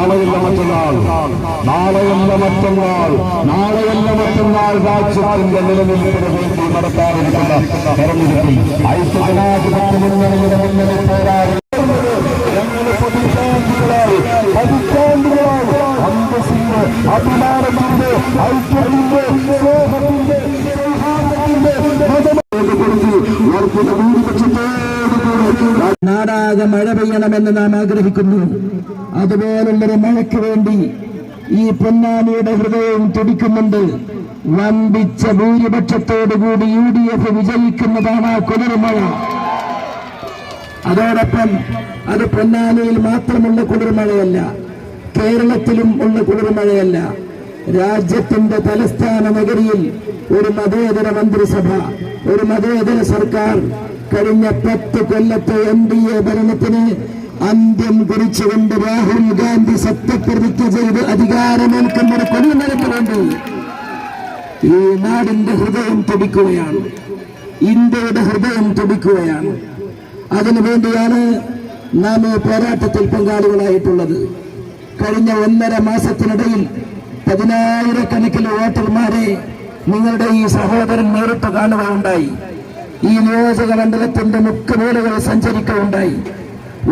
നാളെയല്ല മറ്റന്നാൾ. നാളെയല്ല മറ്റന്നാൾ. നാളെയല്ല മറ്റന്നാൾ രാജ്യത്തിന്റെ നിലനിൽപ്പിന് വേണ്ടി നടത്താനിരിക്കുന്ന തെരഞ്ഞെടുപ്പിൽ ഐക്യജനാധിപത്യ മുന്നണിയുടെ മുന്നണി പോരാടി ഐക്യത്തിന്റെ നാടാകെ മഴ പെയ്യണമെന്ന് നാം ആഗ്രഹിക്കുന്നു. അതുപോലുള്ളൊരു മഴയ്ക്ക് വേണ്ടി ഈ പൊന്നാനിയുടെ ഹൃദയവും തുടിക്കുന്നുണ്ട്. വമ്പിച്ച ഭൂരിപക്ഷത്തോടുകൂടി യു ഡി എഫ് വിജയിക്കുന്നതാണ് ആ കുളിർമഴ. അതോടൊപ്പം അത് പൊന്നാനിയിൽ മാത്രമുള്ള കുളിർമഴയല്ല കേരളത്തിലും ഉള്ള കുളിർമഴയല്ല. രാജ്യത്തിന്റെ തലസ്ഥാന നഗരിയിൽ ഒരു മതേതര മന്ത്രിസഭ ഒരു മതേതര സർക്കാർ കഴിഞ്ഞ പത്ത് കൊല്ലത്തെ എൻ ഡി എ ഭരണത്തിന് അന്ത്യം കുറിച്ചുകൊണ്ട് രാഹുൽ ഗാന്ധി സത്യപ്രതിജ്ഞ ചെയ്ത് അധികാരമേൽക്കുന്ന ഒരു നടക്കുന്നുണ്ട് ഈ നാടിന്റെ ഹൃദയം തുടിക്കുകയാണ്. ഇന്ത്യയുടെ ഹൃദയം തുടിക്കുകയാണ്. അതിനുവേണ്ടിയാണ് നാം ഈ പോരാട്ടത്തിൽ പങ്കാളികളായിട്ടുള്ളത്. കഴിഞ്ഞ ഒന്നര മാസത്തിനിടയിൽ പതിനായിരക്കണക്കിന് വോട്ടർമാരെ നിങ്ങളുടെ ഈ സഹോദരൻ നേരിട്ട് കാണുകയുണ്ടായി. ഈ നിയോജക മണ്ഡലത്തിന്റെ മുക്കുമൂലകൾ സഞ്ചരിക്കുകയുണ്ടായി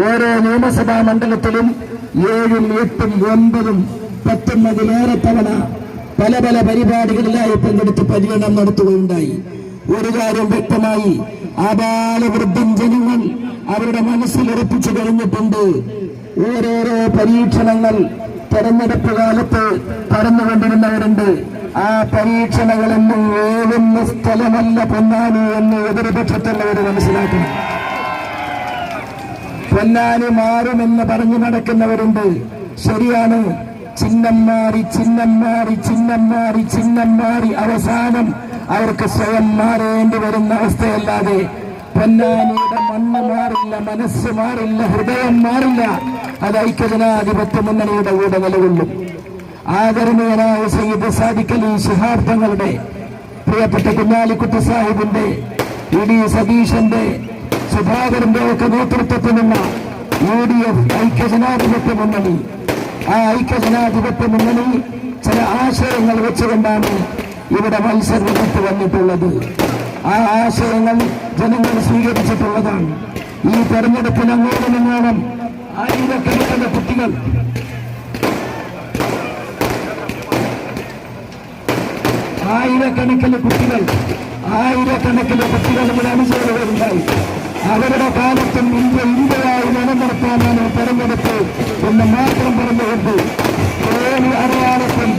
ഓരോ നിയമസഭാ മണ്ഡലത്തിലും ഏഴും എട്ടും ഒമ്പതും പത്തും അതിലേറെ തവണ പല പല പരിപാടികളിലായി പങ്കെടുത്ത് പര്യടനം നടത്തുകയുണ്ടായി. ഒരു കാര്യം വ്യക്തമായി ആബാലവൃദ്ധം ജനങ്ങൾ അവരുടെ മനസ്സിൽ ഉറപ്പിച്ചു കഴിഞ്ഞിട്ടുണ്ട്. ഓരോരോ പരീക്ഷണങ്ങൾ തെരഞ്ഞെടുപ്പ് കാലത്ത് കടന്നുകൊണ്ടിരുന്നവരുണ്ട്. ആ പരീക്ഷണങ്ങളൊന്നും ഏഴുന്ന സ്ഥലമല്ല പൊന്നാനി എന്ന് എതിർപക്ഷത്തുള്ളവർ മനസ്സിലാക്കണം. പൊന്നാനി മാറുമെന്ന് പറഞ്ഞു നടക്കുന്നവരുണ്ട്. ശരിയാണ്. ചിഹ്നം മാറി ചിഹ്നം മാറി ചിഹ്നം മാറി ചിഹ്നം മാറി. അവസാനം അവർക്ക് സ്വയം മാറേണ്ടി വരുന്ന അവസ്ഥയല്ലാതെ പൊന്നാനിയുടെ മണ്ണ് മാറില്ല മനസ്സ് മാറില്ല ഹൃദയം മാറില്ല. അത് ഐക്യജനാധിപത്യ മുന്നണിയുടെ കൂടെ നിലകൊള്ളും. ആദരണീയനായ സയ്യിദ് സാദിഖലി ശിഹാബ്ദങ്ങളുടെ പ്രിയപ്പെട്ട കുഞ്ഞാലിക്കുട്ടി സാഹിബിന്റെ ഇ ഡി സതീശന്റെ സുധാകരന്റെ ഒക്കെ നേതൃത്വത്തിലുള്ള യു ഡി എഫ് ഐക്യജനാധിപത്യ മുന്നണി. ആ ഐക്യജനാധിപത്യ മുന്നണി ചില ആശയങ്ങൾ വെച്ചുകൊണ്ടാണ് ഇവിടെ മത്സരരംഗത്ത് വന്നിട്ടുള്ളത്. ആ ആശയങ്ങൾ ജനങ്ങൾ സ്വീകരിച്ചിട്ടുള്ളതാണ്. ഈ തെരഞ്ഞെടുപ്പിന് അങ്ങോട്ട് ഇങ്ങോട്ടും ആയിരക്കണക്കിന് കുട്ടികൾ ആയിരക്കണക്കിന് കുട്ടികൾ ആയിരക്കണക്കിന് കുട്ടികൾ നമ്മുടെ അനുസരണകളുണ്ടായി. അവരുടെ കാലത്തും ഇന്ത്യ ഇന്ത്യയായി നിലനിർത്താനാണ് തെരഞ്ഞെടുപ്പ് എന്ന് മാത്രം പറഞ്ഞുകൊണ്ട് പേര് അടയാളത്തിൽ